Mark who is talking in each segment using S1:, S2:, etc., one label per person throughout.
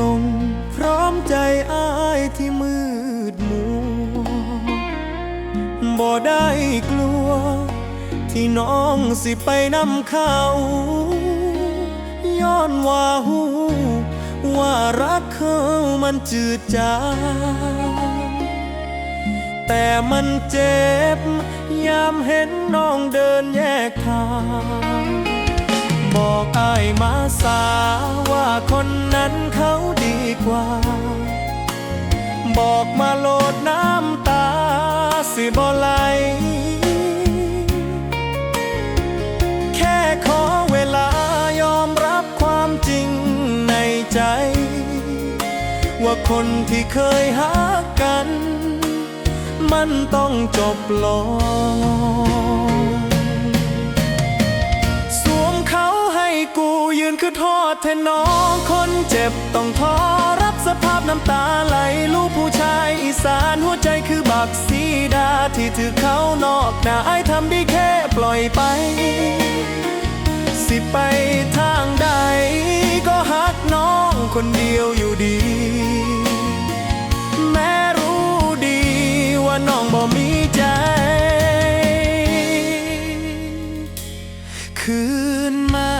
S1: ลง พร้อมใจอ้ายที่มืดมัวบ่ได้กลัว ที่น้องสิไปนำเขาย้อนว่าหูว่ารักเขามันจืดจางแต่มันเจ็บ ยามเห็นน้องเดินแยกทาง บอกอายมาสาว่าคนนั้นเขาดีกว่า บอกมาโลดน้ำตาสิบ่ไหลแค่ขอเวลายอมรับความจริงในใจ ว่าคนที่เคยหากัน มันต้องจบลง ยืนคือโทษแทนน้องคนเจ็บต้องทอรับสภาพน้ำตาไหลลูกผู้ชายอีสานหัวใจคือบักซีดาที่ถือเขานอกหน้าไอ้ทำได้แค่ปล่อยไป สิไปทางใดก็หักน้องคนเดียวอยู่ดี แม้รู้ดีว่าน้องบ่มีใจ คืนมา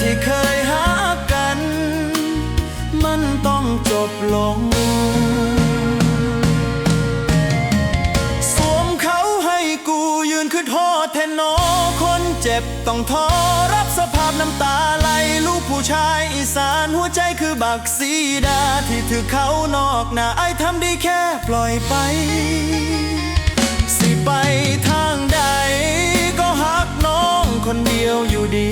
S1: ที่เคยหากัน มันต้องจบลง สวมเขาให้กูยืนคือโทษแทนนอคนเจ็บต้องทอรับสภาพน้ำตาไหลลูกผู้ชายอีสานหัวใจคือบักซีดาที่ถือเขานอกหน้าไอ้ทำได้แค่ปล่อยไป สิไปทางใดก็หักน้องคนเดียวอยู่ดี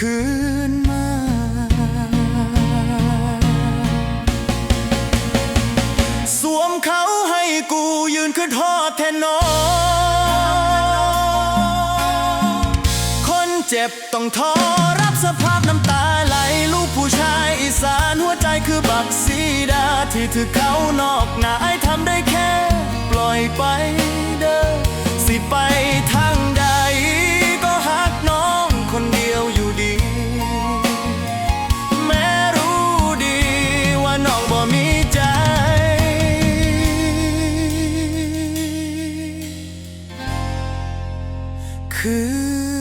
S1: คืนมา สวมเขาให้กูยืนขึ้นทอดแทนน้องคนเจ็บต้องทอรับสภาพน้ำตาไหล ลูกผู้ชายอีสานหัวใจคือบักซีดา ที่ถือเขานอกหนาไอทำได้แค่ ปล่อยไปเด้อ 그